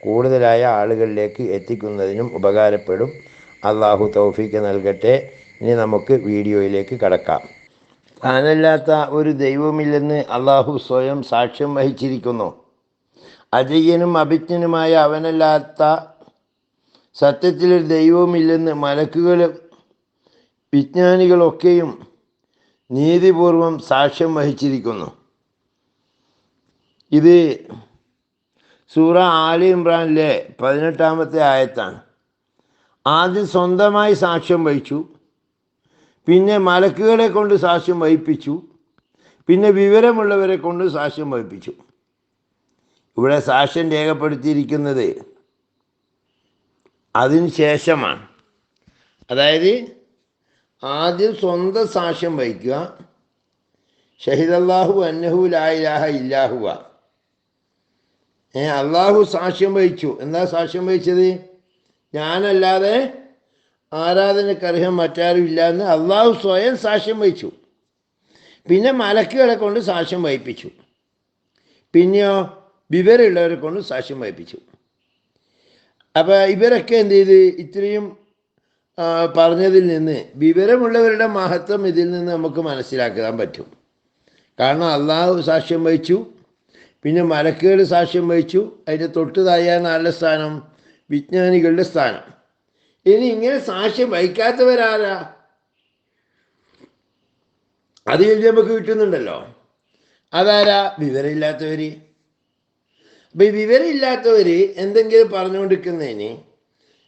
കൂടുതലായ ആളുകളിലേക്ക് എത്തിക്കുന്നതിനും ഉപകാരപ്പെടും. അള്ളാഹു തൗഫീക്ക് നൽകട്ടെ. ഇനി നമുക്ക് വീഡിയോയിലേക്ക് കടക്കാം. താനല്ലാത്ത ഒരു ദൈവമില്ലെന്ന് അള്ളാഹു സ്വയം സാക്ഷ്യം വഹിച്ചിരിക്കുന്നു. അജയ്യനും അഭിജ്ഞനുമായ അവനല്ലാത്ത സത്യത്തിലൊരു ദൈവവുമില്ലെന്ന് മലക്കുകളും വിജ്ഞാനികളൊക്കെയും നീതിപൂർവം സാക്ഷ്യം വഹിച്ചിരിക്കുന്നു. ഇത് സൂറ ആലി ഇമ്രാനിലെ പതിനെട്ടാമത്തെ ആയത്താണ്. ആദ്യം സ്വന്തമായി സാക്ഷ്യം വഹിച്ചു. പിന്നെ മലക്കുകളെ കൊണ്ട് സാക്ഷ്യം വഹിപ്പിച്ചു. പിന്നെ വിവരമുള്ളവരെ കൊണ്ട് സാക്ഷ്യം വഹിപ്പിച്ചു. ഇവിടെ സാക്ഷ്യം രേഖപ്പെടുത്തിയിരിക്കുന്നത് അതിന് ശേഷമാണ്. അതായത് ആദ്യം സ്വന്തം സാക്ഷ്യം വഹിക്കുക. ഷഹിദല്ലാഹു അന്നഹു ലായിലാഹ ഇല്ലാഹുവ. ഏ അള്ളാഹു സാക്ഷ്യം വഹിച്ചു. എന്താ സാക്ഷ്യം വഹിച്ചത്? ഞാനല്ലാതെ ആരാധനക്കർഹം മറ്റാരും ഇല്ല എന്ന് അള്ളാഹു സ്വയം സാക്ഷ്യം വഹിച്ചു. പിന്നെ മലക്കുകളെ കൊണ്ട് സാക്ഷ്യം വഹിപ്പിച്ചു. പിന്നെയോ വിവരമുള്ളവരെ കൊണ്ട് സാക്ഷ്യം വഹിപ്പിച്ചു. അപ്പോൾ ഇവരൊക്കെ എന്ത് ചെയ്ത്? ഇത്രയും പറഞ്ഞതിൽ നിന്ന് വിവരമുള്ളവരുടെ മഹത്വം ഇതിൽ നിന്ന് നമുക്ക് മനസ്സിലാക്കാൻ പറ്റും. കാരണം അള്ളാഹു സാക്ഷ്യം വഹിച്ചു. പിന്നെ മലക്കുകൾ സാക്ഷ്യം വഹിച്ചു. അതിന്റെ തൊട്ട് താഴെയാണ് നല്ല സ്ഥാനം? വിജ്ഞാനികളുടെ സ്ഥാനം. ഇനി ഇങ്ങനെ സാക്ഷ്യം വഹിക്കാത്തവരാരാ? അത് കഴിഞ്ഞ് നമുക്ക് കിട്ടുന്നുണ്ടല്ലോ. അതാരാ? വിവരമില്ലാത്തവർ അപ്പം ഈ വിവരമില്ലാത്തവർ എന്തെങ്കിലും പറഞ്ഞുകൊണ്ടിരിക്കുന്നതിന്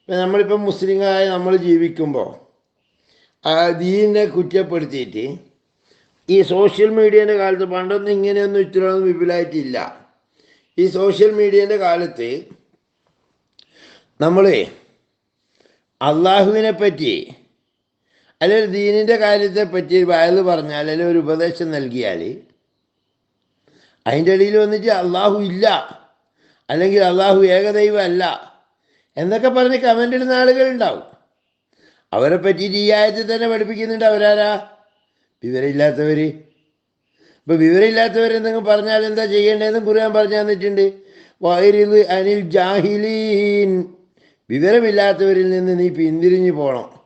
നമ്മളിപ്പം മുസ്ലിങ്ങളായി നമ്മൾ ജീവിക്കുമ്പോൾ ആ ദീനിനെ കുറ്റപ്പെടുത്തിയിട്ട് ഈ സോഷ്യൽ മീഡിയേന്റെ കാലത്ത് പണ്ടൊന്നും ഇങ്ങനെയൊന്നും ഇത്രയൊന്നും വിപുലമായിട്ടില്ല ഈ സോഷ്യൽ മീഡിയേന്റെ കാലത്ത് നമ്മൾ അള്ളാഹുവിനെ പറ്റി അല്ലെങ്കിൽ ദീനിന്റെ കാര്യത്തെ പറ്റി വയൽ പറഞ്ഞാൽ അല്ലെങ്കിൽ ഒരു ഉപദേശം നൽകിയാൽ അതിന്റെ ഇടയിൽ വന്നിട്ട് അള്ളാഹു ഇല്ല അല്ലെങ്കിൽ അള്ളാഹു ഏകദൈവം അല്ല എന്നൊക്കെ പറഞ്ഞ് കമന്റ് ഇടുന്ന ആളുകളുണ്ടാവും അവരെ പറ്റിയിട്ട് ഈ ആയത്തിൽ തന്നെ പഠിപ്പിക്കുന്നുണ്ട് അവരാരാ? വിവരമില്ലാത്തവർ ഇപ്പോൾ വിവരമില്ലാത്തവരെന്തെങ്കിലും പറഞ്ഞാൽ എന്താ ചെയ്യേണ്ടതെന്ന് കുറിയാൻ പറഞ്ഞു തന്നിട്ടുണ്ട്. വൈരിൽ അനിൽ ജാഹിലീൻ. വിവരമില്ലാത്തവരിൽ നിന്ന് നീ പിന്തിരിഞ്ഞു പോകണം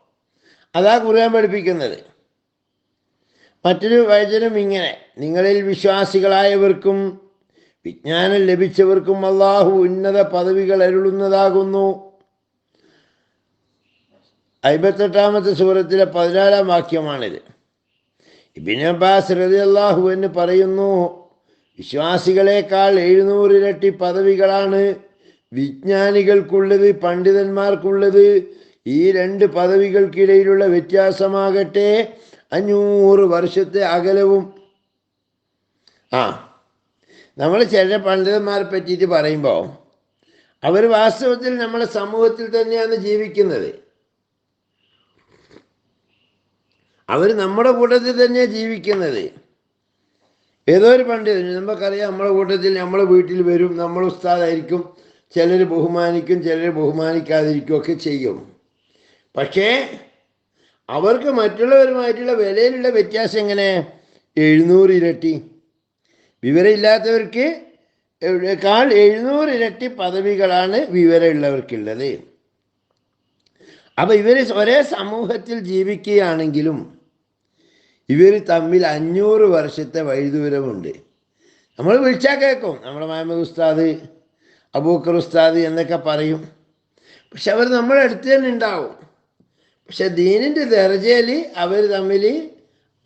അതാ ഖുർആൻ പഠിപ്പിക്കുന്നത്. മറ്റൊരു വചനം ഇങ്ങനെ. നിങ്ങളിൽ വിശ്വാസികളായവർക്കും വിജ്ഞാനം ലഭിച്ചവർക്കും അള്ളാഹു ഉന്നത പദവികൾ അരുളുന്നതാകുന്നു. അമ്പത്തെട്ടാമത്തെ സൂറത്തിലെ പതിനാലാം വാക്യമാണിത്. ഇബിൻ അബ്ബാസ് റതി അള്ളാഹു എന്ന് പറയുന്നു വിശ്വാസികളെക്കാൾ എഴുന്നൂറിരട്ടി പദവികളാണ് വിജ്ഞാനികൾക്കുള്ളത് പണ്ഡിതന്മാർക്കുള്ളത്. ഈ രണ്ട് പദവികൾക്കിടയിലുള്ള വ്യത്യാസമാകട്ടെ അഞ്ഞൂറ് വർഷത്തെ അകലവും. ആ നമ്മൾ ചില പണ്ഡിതന്മാരെ പറ്റിയിട്ട് പറയുമ്പോൾ അവർ വാസ്തവത്തിൽ നമ്മളെ സമൂഹത്തിൽ തന്നെയാണ് ജീവിക്കുന്നത്. അവർ നമ്മുടെ കൂട്ടത്തിൽ തന്നെയാണ് ജീവിക്കുന്നത്. ഏതോ ഒരു പണ്ഡിതൻ നമുക്കറിയാം നമ്മുടെ കൂട്ടത്തിൽ നമ്മളെ വീട്ടിൽ വരും നമ്മൾ ഉസ്താദായിരിക്കും ചിലർ ബഹുമാനിക്കും ചിലർ ബഹുമാനിക്കാതിരിക്കും ഒക്കെ ചെയ്യും. പക്ഷേ അവർക്ക് മറ്റുള്ളവരുമായിട്ടുള്ള വിലയിലുള്ള വ്യത്യാസം എങ്ങനെ? എഴുന്നൂറ് ഇരട്ടി. വിവരമില്ലാത്തവർക്ക് കാൾ എഴുന്നൂറ് ഇരട്ടി പദവികളാണ് വിവരമുള്ളവർക്കുള്ളത്. അപ്പോൾ ഇവർ ഒരേ സമൂഹത്തിൽ ജീവിക്കുകയാണെങ്കിലും ഇവർ തമ്മിൽ അഞ്ഞൂറ് വർഷത്തെ വൈദൂരമുണ്ട് നമ്മൾ വിളിച്ചാൽ കേൾക്കും നമ്മുടെ മുഹമ്മദ് ഉസ്താദ് അബൂക്കർ ഉസ്താദ് എന്നൊക്കെ പറയും. പക്ഷെ അവർ നമ്മുടെ അടുത്ത് തന്നെ ഉണ്ടാവും. പക്ഷെ ദീനിന്റെ ദർജയിൽ അവർ തമ്മിൽ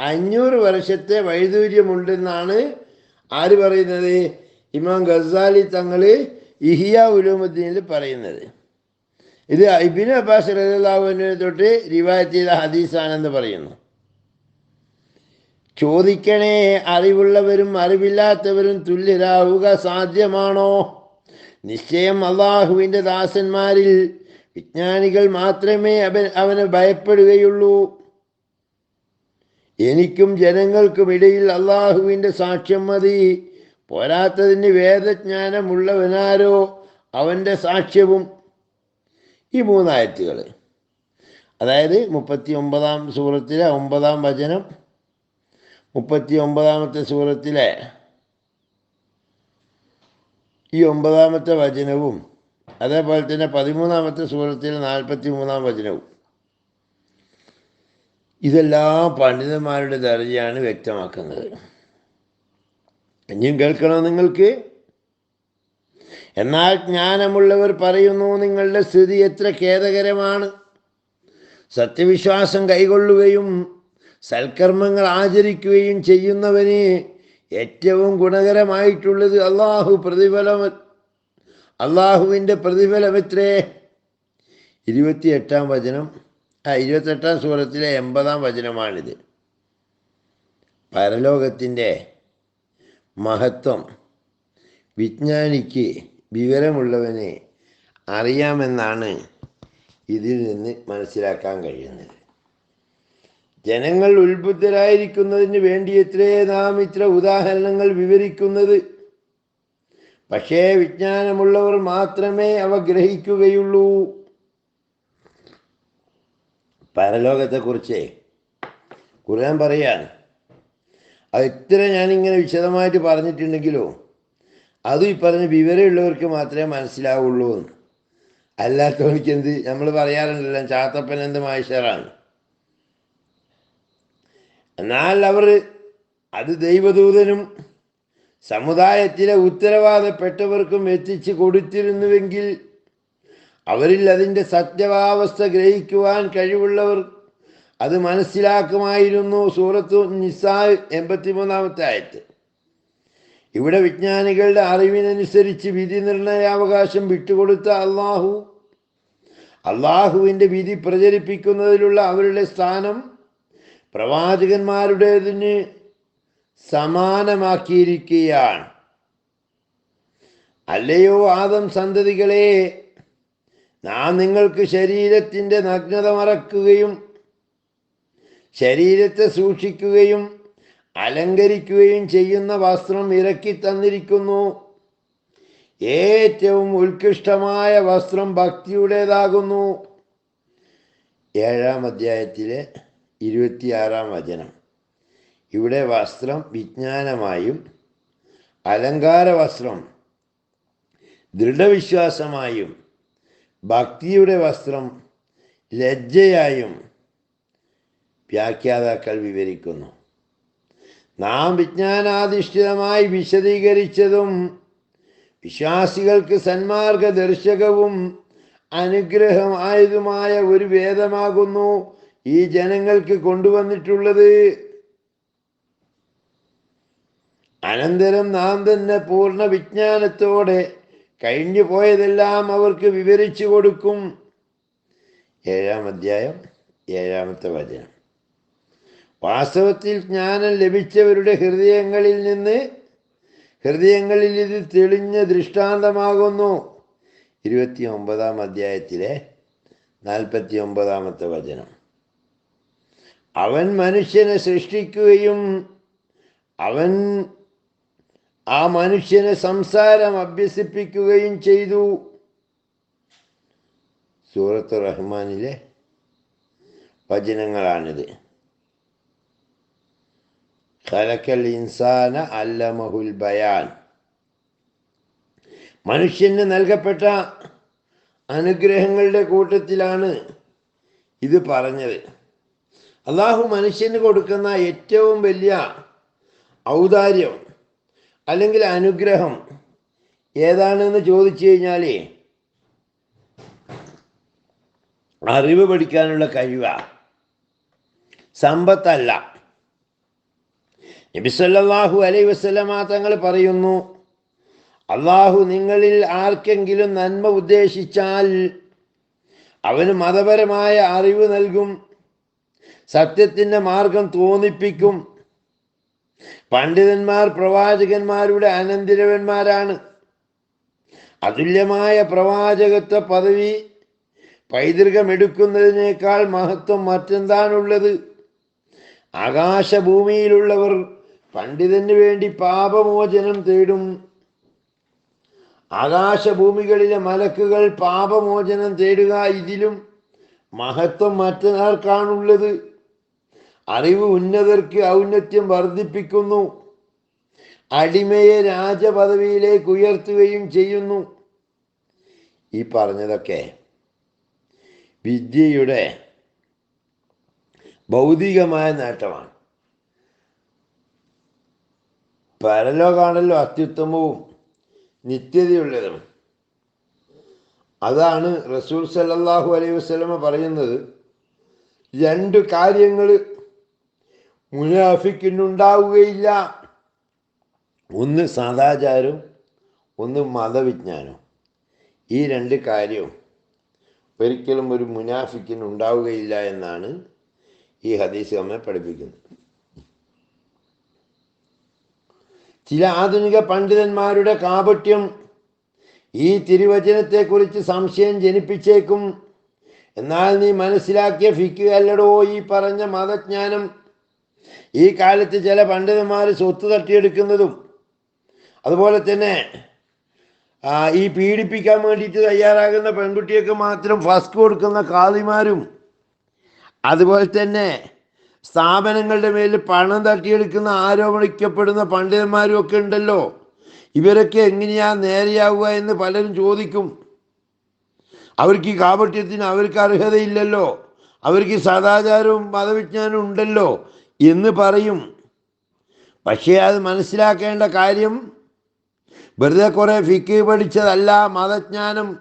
അഞ്ഞൂറ് വർഷത്തെ വൈദൂര്യമുണ്ടെന്നാണ് ആര് പറയുന്നത്? ഇമാം ഗസാലി തങ്ങൾ ഇഹിയ ഉലൂമുദ്ദീനിൽ പറയുന്നത്. ഇത് ഇബിന് അബ്ബാസ് റഹ്ലാവിനെ തൊട്ട് റിവായത്ത് ചെയ്ത ഹദീസാണെന്ന് പറയുന്നു. ചോദിക്കണേ അറിവുള്ളവരും അറിവില്ലാത്തവരും തുല്യരാവുക സാധ്യമാണോ? നിശ്ചയം അള്ളാഹുവിന്റെ ദാസന്മാരിൽ വിജ്ഞാനികൾ മാത്രമേ അവൻ അവന് ഭയപ്പെടുകയുള്ളൂ. എനിക്കും ജനങ്ങൾക്കും ഇടയിൽ അള്ളാഹുവിന്റെ സാക്ഷ്യം മതി. പോരാത്തതിന് വേദജ്ഞാനമുള്ളവനാരോ? അവന്റെ സാക്ഷ്യവും ഈ മൂന്നായത്തുകൾ അതായത് മുപ്പത്തി ഒമ്പതാം സൂറത്തിലെ ഒമ്പതാം വചനം മുപ്പത്തി ഒമ്പതാമത്തെ സൂറത്തിലെ ഈ ഒമ്പതാമത്തെ വചനവും അതേപോലെ തന്നെ പതിമൂന്നാമത്തെ സൂറത്തിലെ നാൽപ്പത്തി മൂന്നാം വചനവും. ഇതെല്ലാം പണ്ഡിതന്മാരുടെ ദർജയാണ് വ്യക്തമാക്കുന്നത്. ഇനിയും കേൾക്കണം നിങ്ങൾക്ക്? എന്നാൽ ജ്ഞാനമുള്ളവർ പറയുന്നു നിങ്ങളുടെ സ്ഥിതി എത്ര ഖേദകരമാണ്. സത്യവിശ്വാസം കൈകൊള്ളുകയും സൽക്കർമ്മങ്ങൾ ആചരിക്കുകയും ചെയ്യുന്നവന് ഏറ്റവും ഗുണകരമായിട്ടുള്ളത് അള്ളാഹു പ്രതിഫലം. അള്ളാഹുവിന്റെ പ്രതിഫലം എത്രേ? ഇരുപത്തിയെട്ടാം വചനം. ആ ഇരുപത്തെട്ടാം സൂറത്തിലെ എൺപതാം വചനമാണിത്. പരലോകത്തിന്റെ മഹത്വം. വിജ്ഞാനിക്ക് വിവരമുള്ളവനെ അറിയാമെന്നാണ് ഇതിൽ നിന്ന് മനസ്സിലാക്കാൻ കഴിയുന്നത്. ജനങ്ങൾ ഉത്ബുദ്ധരായിരിക്കുന്നതിന് വേണ്ടി എത്രേ നാം ഇത്ര ഉദാഹരണങ്ങൾ വിവരിക്കുന്നത്. പക്ഷേ വിജ്ഞാനമുള്ളവർ മാത്രമേ അവ ഗ്രഹിക്കുകയുള്ളൂ. പരലോകത്തെക്കുറിച്ച് ഖുർആൻ പറയാൻ അത് ഇത്ര ഞാനിങ്ങനെ വിശദമായിട്ട് പറഞ്ഞിട്ടുണ്ടെങ്കിലോ? അതും ഈ പറഞ്ഞ വിവരമുള്ളവർക്ക് മാത്രമേ മനസ്സിലാവുള്ളൂ എന്ന്. അല്ലാത്തവനിക്ക് എന്ത് നമ്മൾ പറയാറുണ്ടല്ലോ ചാത്തപ്പൻ എന്ത് മാഷറാണ്. എന്നാൽ അവർ അത് ദൈവദൂതനും സമുദായത്തിലെ ഉത്തരവാദപ്പെട്ടവർക്കും എത്തിച്ചു കൊടുത്തിരുന്നുവെങ്കിൽ അവരിൽ അതിന്റെ സത്യവാവസ്ഥ ഗ്രഹിക്കുവാൻ കഴിവുള്ളവർ അത് മനസ്സിലാക്കുമായിരുന്നു. സൂറത്തു നിസാ എൺപത്തിമൂന്നാമത്തെ ആയത്ത്. ഇവിടെ വിജ്ഞാനികളുടെ അറിവിനനുസരിച്ച് വിധി നിർണയാവകാശം വിട്ടുകൊടുത്ത അള്ളാഹു അള്ളാഹുവിന്റെ വിധി പ്രചരിപ്പിക്കുന്നതിലുള്ള അവരുടെ സ്ഥാനം പ്രവാചകന്മാരുടേതിന് സമാനമാക്കിയിരിക്കുകയാണ്. അല്ലയോ ആദം സന്തതികളെ നാം നിങ്ങൾക്ക് ശരീരത്തിന്റെ നഗ്നത മറക്കുകയും ശരീരത്തെ സൂക്ഷിക്കുകയും അലങ്കരിക്കുകയും ചെയ്യുന്ന വസ്ത്രം ഇറക്കി തന്നിരിക്കുന്നു. ഏറ്റവും ഉത്കൃഷ്ടമായ വസ്ത്രം ഭക്തിയുടേതാകുന്നു. ഏഴാം അധ്യായത്തിലെ ഇരുപത്തിയാറാം വചനം. ഇവിടെ വസ്ത്രം വിജ്ഞാനമായും അലങ്കാര വസ്ത്രം ദൃഢവിശ്വാസമായും ഭക്തിയുടെ വസ്ത്രം ലജ്ജയായും വ്യാഖ്യാതാക്കൾ വിവരിക്കുന്നു. നാം വിജ്ഞാനാധിഷ്ഠിതമായി വിശദീകരിച്ചതും വിശ്വാസികൾക്ക് സന്മാർഗദർശകവും അനുഗ്രഹമായതുമായ ഒരു വേദമാകുന്നു ഈ ജനങ്ങൾക്ക് കൊണ്ടുവന്നിട്ടുള്ളത്. അനന്തരം നാം തന്നെ പൂർണ വിജ്ഞാനത്തോടെ കഴിഞ്ഞു പോയതെല്ലാം അവർക്ക് വിവരിച്ചു കൊടുക്കും. ഏഴാം അധ്യായം ഏഴാമത്തെ വചനം. വാസ്തവത്തിൽ ജ്ഞാനം ലഭിച്ചവരുടെ ഹൃദയങ്ങളിൽ നിന്ന് ഹൃദയങ്ങളിൽ ഇത് തെളിഞ്ഞ ദൃഷ്ടാന്തമാകുന്നു. ഇരുപത്തി ഒമ്പതാം അധ്യായത്തിലെ നാൽപ്പത്തി ഒമ്പതാമത്തെ വചനം. അവൻ മനുഷ്യനെ സൃഷ്ടിക്കുകയും അവൻ ആ മനുഷ്യനെ സംസാരം അഭ്യസിപ്പിക്കുകയും ചെയ്തു. സൂറത്ത് റഹ്മാനിലെ വചനങ്ങളാണിത്. ഖലക്കൽ ഇൻസാന അല്ലമഹുൽ ബയാൻ. മനുഷ്യന് നൽകപ്പെട്ട അനുഗ്രഹങ്ങളുടെ കൂട്ടത്തിലാണ് ഇത് പറഞ്ഞത്. അള്ളാഹു മനുഷ്യന് കൊടുക്കുന്ന ഏറ്റവും വലിയ ഔദാര്യം അല്ലെങ്കിൽ അനുഗ്രഹം ഏതാണെന്ന് ചോദിച്ചു കഴിഞ്ഞാൽ അറിവ് പഠിക്കാനുള്ള കഴിവാണ് സമ്പത്തല്ല. നബിസല്ലാഹു അലൈ വസ്ലമ തങ്ങൾ പറയുന്നു അള്ളാഹു നിങ്ങളിൽ ആർക്കെങ്കിലും നന്മ ഉദ്ദേശിച്ചാൽ അവന് മതപരമായ അറിവ് നൽകും സത്യത്തിന്റെ മാർഗം തോന്നിപ്പിക്കും. പണ്ഡിതന്മാർ പ്രവാചകന്മാരുടെ അനന്തിരവന്മാരാണ്. അതുല്യമായ പ്രവാചകത്വ പദവി പൈതൃകമെടുക്കുന്നതിനേക്കാൾ മഹത്വം മറ്റെന്താണുള്ളത്? ആകാശഭൂമിയിലുള്ളവർ പണ്ഡിതന് വേണ്ടി പാപമോചനം തേടും. ആകാശഭൂമികളിലെ മലക്കുകൾ പാപമോചനം തേടുക ഇതിലും മഹത്വം മറ്റൊരാൾക്കാണുള്ളത് അറിവ് ഉന്നതർക്ക് ഔന്നത്യം വർദ്ധിപ്പിക്കുന്നു. അടിമയെ രാജപദവിയിലേക്ക് ഉയർത്തുകയും ചെയ്യുന്നു. ഈ പറഞ്ഞതൊക്കെ വിദ്യയുടെ ഭൗതികമായ നേട്ടമാണ്. പരലോകാണല്ലോ അത്യുത്തമവും നിത്യതയുള്ളതും. അതാണ് റസൂൽ സല്ലാഹു അലൈഹി വസ്ലമ പറയുന്നത്. രണ്ട് കാര്യങ്ങൾ മുനാഫിക്കിനുണ്ടാവുകയില്ല. ഒന്ന് സദാചാരം ഒന്ന് മതവിജ്ഞാനം. ഈ രണ്ട് കാര്യവും ഒരിക്കലും ഒരു മുനാഫിക്കിന് ഉണ്ടാവുകയില്ല എന്നാണ് ഈ ഹദീസ് നമ്മെ പഠിപ്പിക്കുന്നത്. ചില ആധുനിക പണ്ഡിതന്മാരുടെ കാപട്യം ഈ തിരുവചനത്തെക്കുറിച്ച് സംശയം ജനിപ്പിച്ചേക്കും. എന്നാൽ നീ മനസ്സിലാക്കിയ ഫിക്ക് അല്ലടോ ഈ പറഞ്ഞ മതജ്ഞാനം. ഈ കാലത്ത് ചില പണ്ഡിതന്മാർ സ്വത്ത് തട്ടിയെടുക്കുന്നതും അതുപോലെ തന്നെ ഈ പീഡിപ്പിക്കാൻ വേണ്ടിയിട്ട് തയ്യാറാകുന്ന പെൺകുട്ടിയൊക്കെ മാത്രം ഫസ്റ്റ് കൊടുക്കുന്ന കാളിമാരും അതുപോലെ തന്നെ സ്ഥാപനങ്ങളുടെ മേൽ പണം തട്ടിയെടുക്കുന്ന ആരോപിക്കപ്പെടുന്ന പണ്ഡിതന്മാരും ഒക്കെ ഉണ്ടല്ലോ. ഇവരൊക്കെ എങ്ങനെയാ നേരെയാവുക എന്ന് പലരും ചോദിക്കും. അവർക്ക് ഈ കാപട്യത്തിന് അവർക്ക് അർഹതയില്ലല്ലോ. അവർക്ക് സദാചാരവും മതവിജ്ഞാനവും ഉണ്ടല്ലോ എന്ന് പറയും. പക്ഷേ അത് മനസ്സിലാക്കേണ്ട കാര്യം വെറുതെ കുറേ ഫിക്ക് പഠിച്ചതല്ല മതജ്ഞാനം.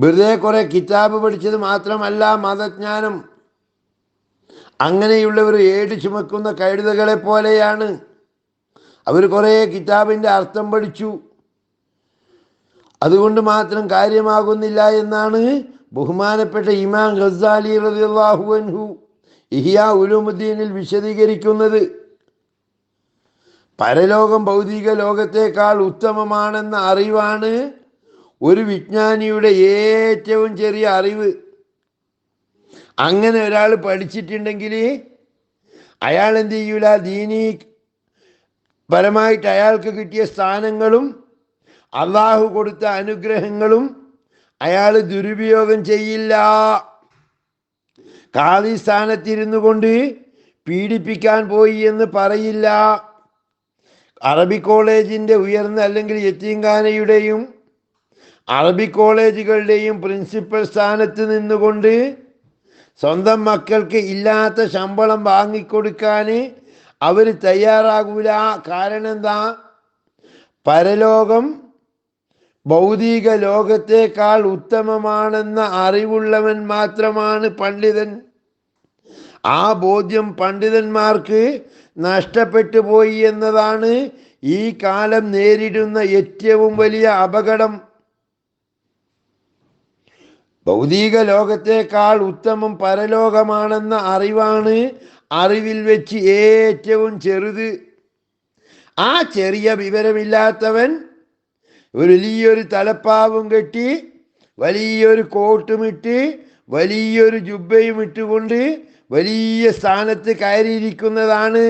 വെറുതെ കുറേ കിതാബ് പഠിച്ചത് മാത്രമല്ല മതജ്ഞാനം. അങ്ങനെയുള്ളവർ ഏട് ചുമക്കുന്ന കഴുതകളെ പോലെയാണ്. അവർ കുറേ കിതാബിന്റെ അർത്ഥം പഠിച്ചു. അതുകൊണ്ട് മാത്രം കാര്യമാകുന്നില്ല എന്നാണ് ബഹുമാനപ്പെട്ട ഇമാം ഖസാലി റളിയല്ലാഹു അൻഹു ഇഹിയ ഉലുമുദ്ദീനിൽ വിശദീകരിക്കുന്നത്. പരലോകം ഭൗതിക ലോകത്തേക്കാൾ ഉത്തമമാണെന്ന അറിവാണ് ഒരു വിജ്ഞാനിയുടെ ഏറ്റവും ചെറിയ അറിവ്. അങ്ങനെ ഒരാൾ പഠിച്ചിട്ടുണ്ടെങ്കിൽ അയാൾ എന്ത് ചെയ്യൂല? ദീനീ പരമായിട്ട് അയാൾക്ക് കിട്ടിയ സ്ഥാനങ്ങളും അള്ളാഹു കൊടുത്ത അനുഗ്രഹങ്ങളും അയാൾ ദുരുപയോഗം ചെയ്യില്ല. കാളി സ്ഥാനത്തിരുന്നു കൊണ്ട് പീഡിപ്പിക്കാൻ പോയി എന്ന് പറയില്ല. അറബി കോളേജിന്റെ ഉയർന്ന അല്ലെങ്കിൽ യത്തീംഖാനയുടെയും അറബി കോളേജുകളുടെയും പ്രിൻസിപ്പൽ സ്ഥാനത്ത് നിന്നുകൊണ്ട് സ്വന്തം മക്കൾക്ക് ഇല്ലാത്ത ശമ്പളം വാങ്ങിക്കൊടുക്കാൻ അവർ തയ്യാറാകൂല. കാരണം എന്താ പരലോകം ഭൗതിക ലോകത്തേക്കാൾ ഉത്തമമാണെന്ന അറിവുള്ളവൻ മാത്രമാണ് പണ്ഡിതൻ. ആ ബോധ്യം പണ്ഡിതന്മാർക്ക് നഷ്ടപ്പെട്ടു പോയി എന്നതാണ് ഈ കാലം നേരിടുന്ന ഏറ്റവും വലിയ അപകടം. ഭൗതിക ലോകത്തേക്കാൾ ഉത്തമം പരലോകമാണെന്ന അറിവാണ് അറിവിൽ വെച്ച് ഏറ്റവും ചെറുത്. ആ ചെറിയ വിവരമില്ലാത്തവൻ വലിയൊരു തലപ്പാവും കെട്ടി വലിയൊരു കോട്ടുമിട്ട് വലിയൊരു ജുബയും ഇട്ടുകൊണ്ട് വലിയ സ്ഥാനത്ത് കയറിയിരിക്കുന്നതാണ്.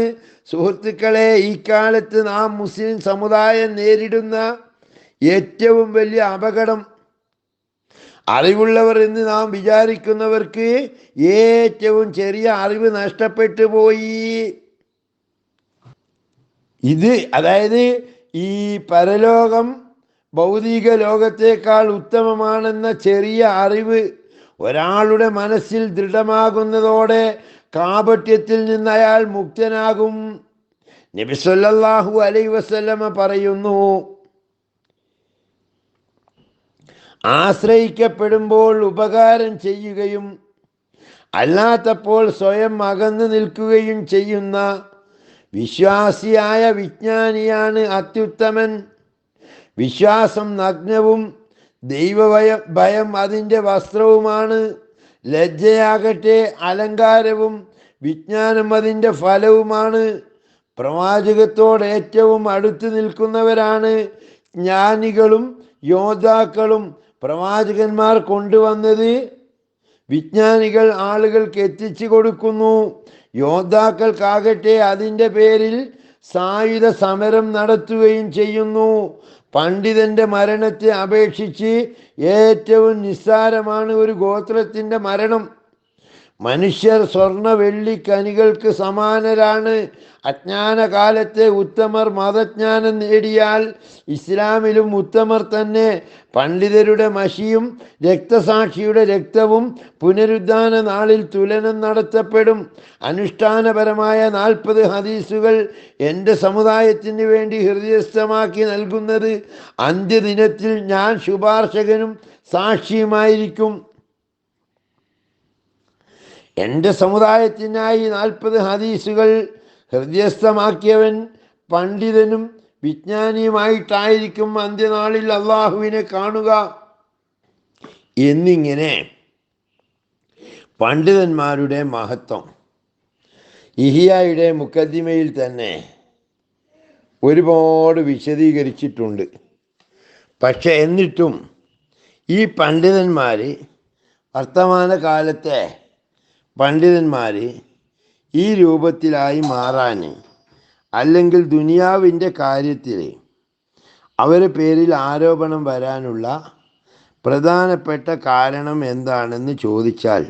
സുഹൃത്തുക്കളെ ഈ കാലത്ത് നാം മുസ്ലിം സമുദായം നേരിടുന്ന ഏറ്റവും വലിയ അപകടം അറിവുള്ളവർ എന്ന് നാം വിചാരിക്കുന്നവർക്ക് ഏറ്റവും ചെറിയ അറിവ് നഷ്ടപ്പെട്ടു പോയി. ഇത് അതായത് ഈ പരലോകം ഭൗതിക ലോകത്തേക്കാൾ ഉത്തമമാണെന്ന ചെറിയ അറിവ് ഒരാളുടെ മനസ്സിൽ ദൃഢമാകുന്നതോടെ കാപട്യത്തിൽ നിന്ന് അയാൾ മുക്തനാകും. നബിസ്വല്ലാഹു അലൈ വസല്ലമ പറയുന്നു ആശ്രയിക്കപ്പെടുമ്പോൾ ഉപകാരം ചെയ്യുകയും അല്ലാത്തപ്പോൾ സ്വയം അകന്നു നിൽക്കുകയും ചെയ്യുന്ന വിശ്വാസിയായ വിജ്ഞാനിയാണ് അത്യുത്തമൻ. വിശ്വാസം നഗ്നവും ദൈവഭയ ഭയം അതിന്റെ വസ്ത്രവുമാണ്. ലജ്ജയാകട്ടെ അലങ്കാരവും വിജ്ഞാനം അതിന്റെ ഫലവുമാണ്. പ്രവാചകത്തോട് ഏറ്റവും അടുത്തു നിൽക്കുന്നവരാണ് ജ്ഞാനികളും യോദ്ധാക്കളും പ്രവാചകന്മാർ കൊണ്ടുവന്നത് വിജ്ഞാനികൾ ആളുകൾക്ക് എത്തിച്ചു കൊടുക്കുന്നു. യോദ്ധാക്കൾക്കാകട്ടെ അതിന്റെ പേരിൽ സായുധ സമരം നടത്തുകയും ചെയ്യുന്നു. പണ്ഡിതന്റെ മരണത്തെ അപേക്ഷിച്ച് ഏറ്റവും നിസ്സാരമാണ് ഒരു ഗോത്രത്തിന്റെ മരണം. മനുഷ്യർ സ്വർണ വെള്ളി കനികൾക്ക് സമാനരാണ്. അജ്ഞാനകാലത്തെ ഉത്തമർ മതജ്ഞാനം നേടിയാൽ ഇസ്ലാമിലും ഉത്തമർ തന്നെ. പണ്ഡിതരുടെ മഷിയും രക്തസാക്ഷിയുടെ രക്തവും പുനരുദ്ധാന നാളിൽ തുലനം നടത്തപ്പെടും. അനുഷ്ഠാനപരമായ നാൽപ്പത് ഹദീസുകൾ എന്റെ സമുദായത്തിന് വേണ്ടി ഹൃദയസ്ഥമാക്കി നൽകുന്നത്. അന്ത്യദിനത്തിൽ ഞാൻ ശുപാർശകനും സാക്ഷിയുമായിരിക്കും. എന്റെ സമുദായത്തിനായി നാൽപ്പത് ഹദീസുകൾ ഹൃദയസ്ഥമാക്കിയവൻ പണ്ഡിതനും വിജ്ഞാനിയുമായിട്ടായിരിക്കും അന്ത്യനാളിൽ അള്ളാഹുവിനെ കാണുക. എന്നിങ്ങനെ പണ്ഡിതന്മാരുടെ മഹത്വം ഇഹിയായുടെ മുക്കദ്ദിമയിൽ തന്നെ ഒരുപാട് വിശദീകരിച്ചിട്ടുണ്ട്. പക്ഷെ എന്നിട്ടും ഈ പണ്ഡിതന്മാർ വർത്തമാന കാലത്തെ പണ്ഡിതന്മാർ ഈ രൂപത്തിലായി മാറാൻ അല്ലെങ്കിൽ ദുനിയാവിന്റെ കാര്യത്തിൽ അവരെ പേരിൽ ആരോപണം വരാനുള്ള പ്രധാനപ്പെട്ട കാരണം എന്താണെന്ന് ചോദിച്ചാൽ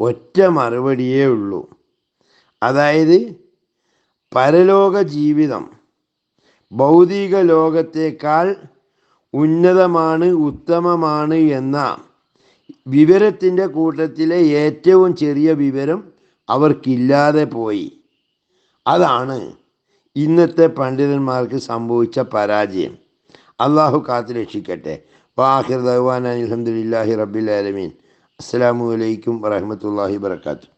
ഒറ്റ മറുപടിയേ ഉള്ളൂ. അതായത് പരലോക ജീവിതം ഭൗതിക ലോകത്തേക്കാൾ ഉന്നതമാണ് ഉത്തമമാണ് എന്ന വിവരത്തിന്റെ കൂട്ടത്തിലെ ഏറ്റവും ചെറിയ വിവരം അവർക്കില്ലാതെ പോയി. അതാണ് ഇന്നത്തെ പണ്ഡിതന്മാർക്ക് സംഭവിച്ച പരാജയം. അള്ളാഹു കാത്തു രക്ഷിക്കട്ടെ. വാഹിർ ദഹ്വാൻ അലഹമുല്ലാഹി റബ്ബിൽ ആലമീൻ. അസ്സാം വലൈക്കും വാഹമത്തല്ലാഹി വർക്കാത്തു